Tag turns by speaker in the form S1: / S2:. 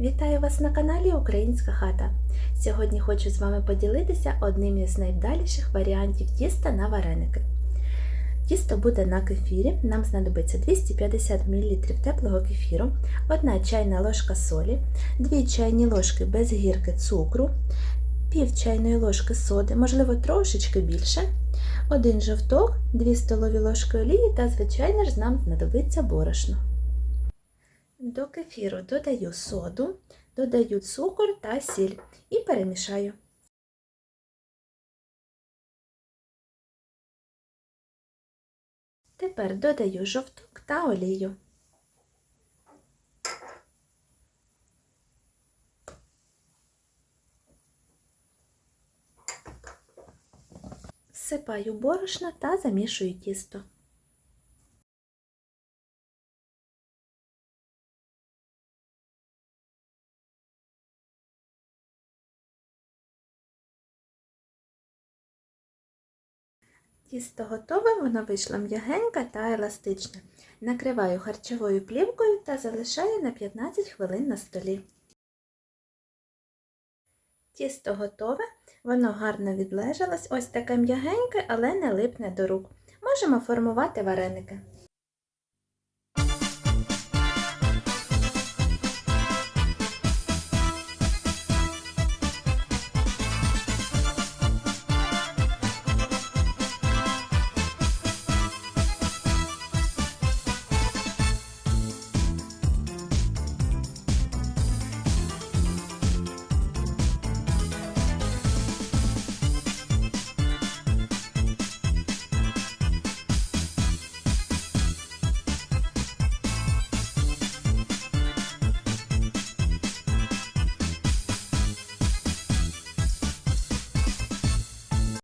S1: Вітаю вас на каналі Українська хата. Сьогодні хочу з вами поділитися одним із найвдаліших варіантів тіста на вареники. Тісто буде на кефірі. Нам знадобиться 250 мл теплого кефіру, 1 чайна ложка солі, 2 чайні ложки без гірки цукру, пів чайної ложки соди, можливо, трошечки більше, один жовток, 2 столові ложки олії та, звичайно ж, нам знадобиться борошно. До кефіру додаю соду, додаю цукор та сіль і перемішаю. Тепер додаю жовток та олію. Всипаю борошна та замішую тісто. Тісто готове, воно вийшло м'ягеньке та еластичне. Накриваю харчовою плівкою та залишаю на 15 хвилин на столі. Тісто готове, воно гарно відлежалось, ось таке м'ягеньке, але не липне до рук. Можемо формувати вареники.